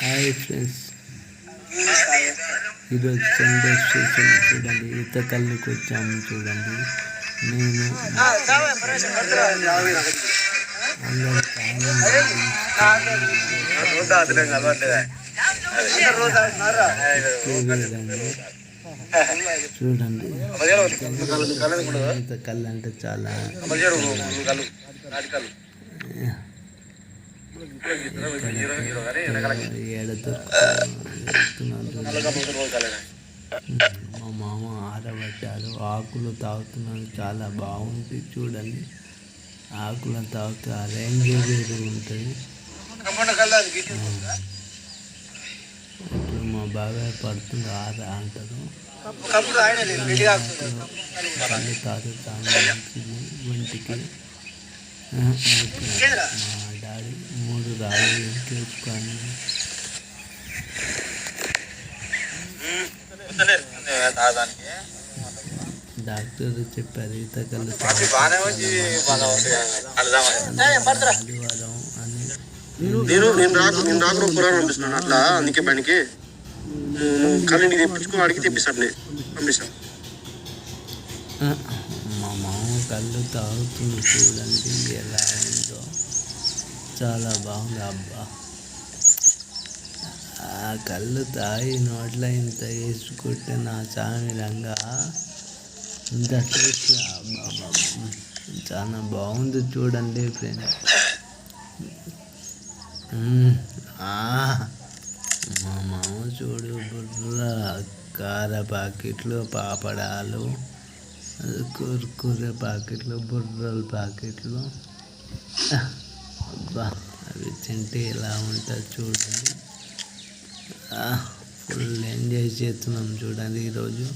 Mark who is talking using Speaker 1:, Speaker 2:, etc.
Speaker 1: Hi friends ఈరోజు special చూడండి. ఈత కళ్ళుకి వచ్చాము చూడండి. నేను చూడండి. ఈత కళ్ళు అంటే చాలా మా మామ ఆరబట్టాడు ఆకులు తాగుతున్నాను చాలా బాగుంది చూడండి ఆకులు తాగితే ఆ రేంజ్ వేరు ఉంటుంది ఇప్పుడు మా బాబాయ్ పడుతుంది ఆర అంటారు కళ్ళు తాగు చాలా మంచిది డాడీ మూడు రాళ్ళు ఎక్కేసుకొని డాక్టర్ చెప్పారు ఈత కళ్ళు ఆదివారం అని.
Speaker 2: నేను నేను రాకు నేను రాకుండా పురాణం పంపిస్తున్నాను అట్లా అందుకే పనికి. నీకు తెప్పించుకో అడిగి తెప్పిస్తాను నేను పంపిస్తాను
Speaker 1: మా మామ కళ్ళు తాగుతుంది చూడండి ఎలా ఉందో. చాలా బాగుంది అబ్బా. ఆ కళ్ళు తాగి నోట్లో ఇంత వేసుకుంటే నా చామి రంగా. ఇంత టేస్ట్ అబ్బా చాలా బాగుంది చూడండి ఫ్రెండ్స్. మా మామ చూడు బుర్ర కార ప్యాకెట్లు పాపడాలు కుర్కురే ప్యాకెట్లు బుర్రల ప్యాకెట్లు అబ్బా అవి తింటే ఎలా ఉంటుంది చూడండి. ఫుల్ ఎంజాయ్ చేస్తున్నాం చూడండి ఈరోజు.